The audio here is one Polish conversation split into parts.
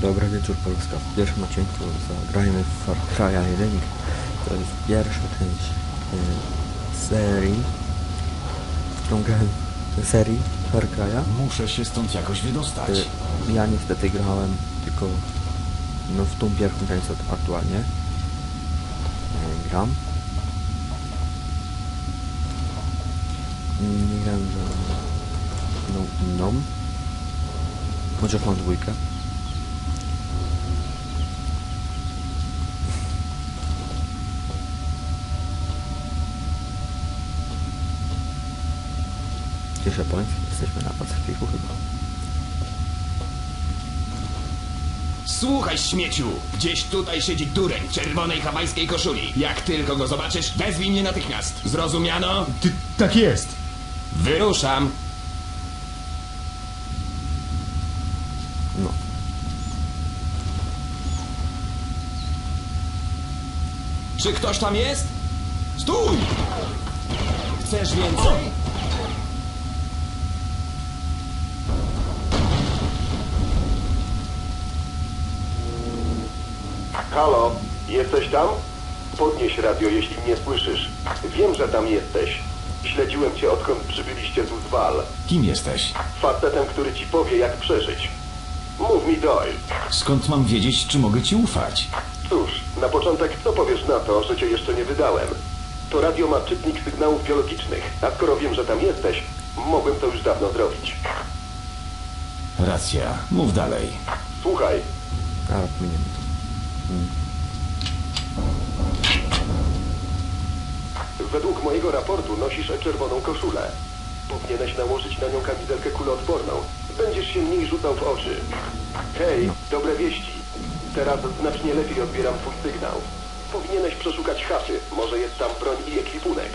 Dobry wieczór Polska. W pierwszym odcinku zagrajmy w Far Cry'a 1. To jest pierwsza część y, serii, w którą grałem serii Far Cry'a. Muszę się stąd jakoś wydostać. Y, ja niestety grałem tylko no, w tą pierwszą część aktualnie y, gram. Nie grałem za no, inną. Chociaż mam dwójkę. Cieszę Japoński, jesteśmy na Pacyfiku chyba. Słuchaj, śmieciu! Gdzieś tutaj siedzi dureń w czerwonej hawajskiej koszuli. Jak tylko go zobaczysz, wezwij mnie natychmiast. Zrozumiano? Ty, tak jest. Wyruszam. No. Czy ktoś tam jest? Stój! Chcesz więcej? Halo, jesteś tam? Podnieś radio, jeśli mnie słyszysz. Wiem, że tam jesteś. Śledziłem cię, odkąd przybyliście z Uzwal. Kim jesteś? Facetem, który ci powie, jak przeżyć. Mów mi, Doyle. Skąd mam wiedzieć, czy mogę ci ufać? Cóż, na początek co powiesz na to, że cię jeszcze nie wydałem? To radio ma czytnik sygnałów biologicznych, a skoro wiem, że tam jesteś, mogłem to już dawno zrobić. Racja. Mów dalej. Słuchaj, A, pominiemy to. Według mojego raportu nosisz czerwoną koszulę. Powinieneś nałożyć na nią kamizelkę kuloodporną. Będziesz się mniej rzucał w oczy. Hej, dobre wieści. Teraz znacznie lepiej odbieram twój sygnał. Powinieneś przeszukać chaty. Może jest tam broń i ekwipunek.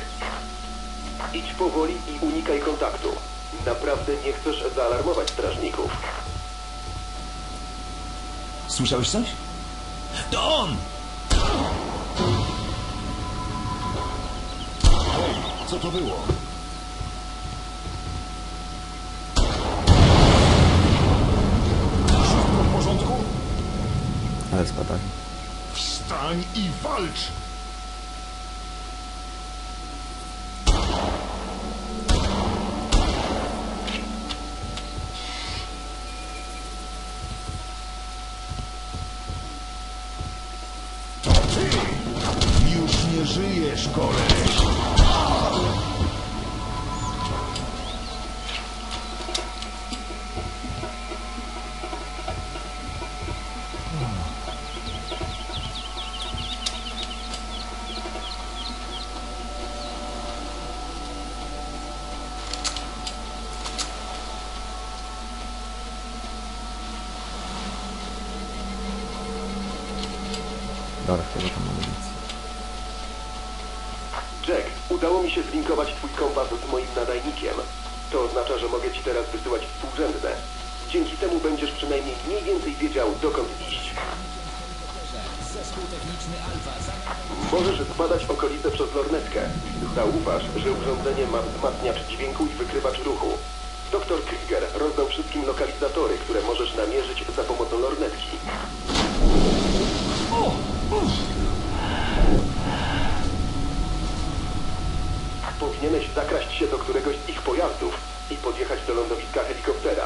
Idź powoli i unikaj kontaktu. Naprawdę nie chcesz zaalarmować strażników. Słyszałeś coś? To on! Co to było? Wszystko w porządku? Ale spadali. Wstań i walcz! Żyjesz, koleś! Dobra, chyba tam mamy nic. Udało mi się zlinkować twój kompas z moim nadajnikiem. To oznacza, że mogę ci teraz wysyłać współrzędne. Dzięki temu będziesz przynajmniej mniej więcej wiedział, dokąd iść. Możesz zbadać okolice przez lornetkę. Zauważ, że urządzenie ma wzmacniacz dźwięku i wykrywacz ruchu. Doktor Krieger rozdał wszystkim lokalizatory, które możesz namierzyć za pomocą lornetki. Powinieneś zakraść się do któregoś z ich pojazdów i podjechać do lądowiska helikoptera.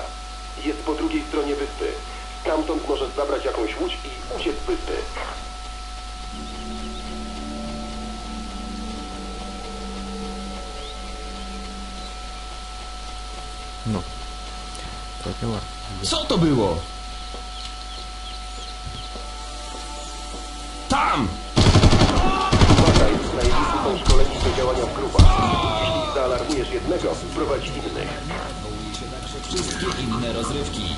Jest po drugiej stronie wyspy. Stamtąd możesz zabrać jakąś łódź i uciec z wyspy. No. Całkiem ładnie. Co to było? Jednego, prowadzi innych. Wszystkie inne rozrywki.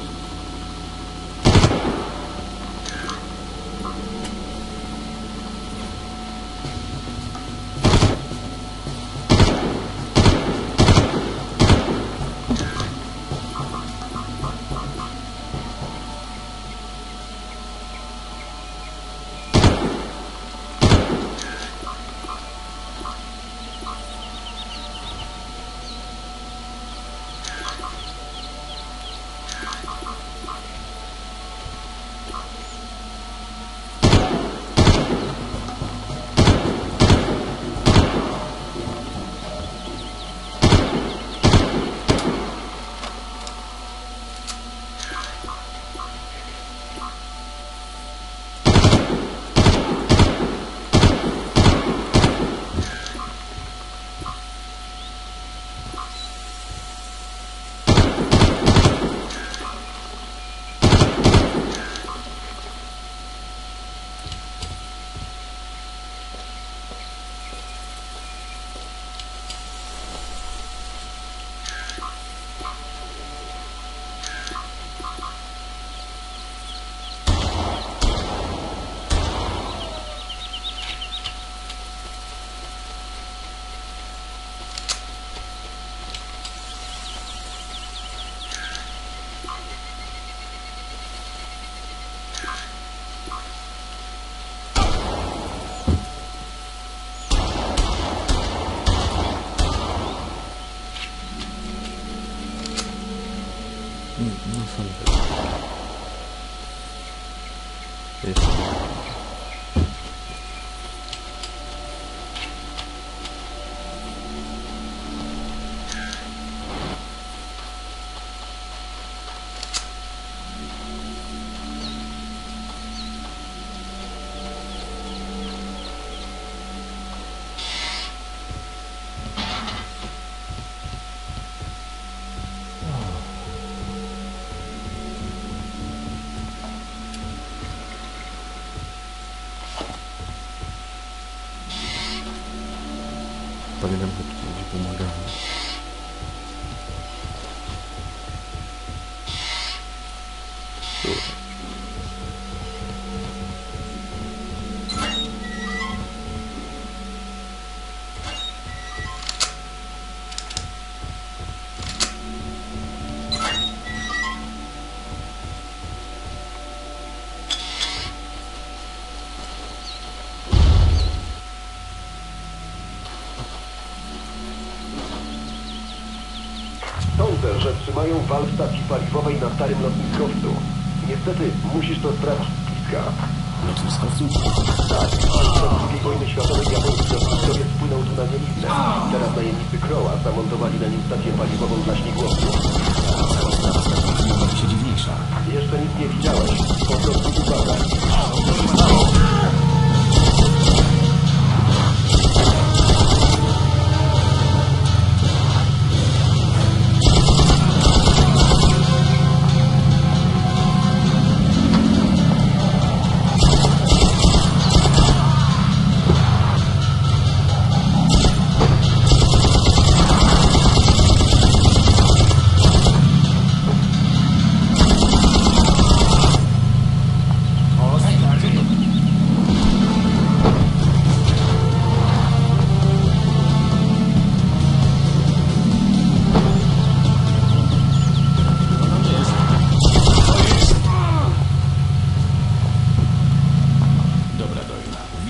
음, 음, 감사합니다. 네. Pamiętam, że tu gdzieś pomagałem. Kurde. Sądzę, że trzymają wal w stacji paliwowej na starym lotniskowcu. Niestety, musisz to sprawdzić z bliska. Lotniskowców? Tak, podczas II wojny światowej japoński lotniskowiec wpłynął tu na mieliznę. Teraz najemnicy Kroa zamontowali na nim stację paliwową dla śmigłowców. Cała sprawa stacji robi się dziwniejsza. Jeszcze nic nie widziałeś. Po prostu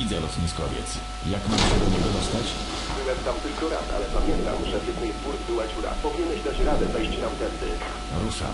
Widzę lotniskowiec. Jak mam się do niego dostać? Byłem tam tylko raz, ale pamiętam, że w jednej z burz była dziura. Powinieneś dać radę wejść tamtędy. Ruszam.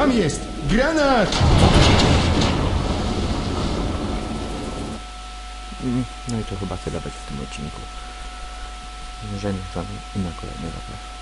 Tam jest! Granat! Mm, No i to chyba tyle będzie w tym odcinku. Żegnam z wami i na kolejny zapraszam.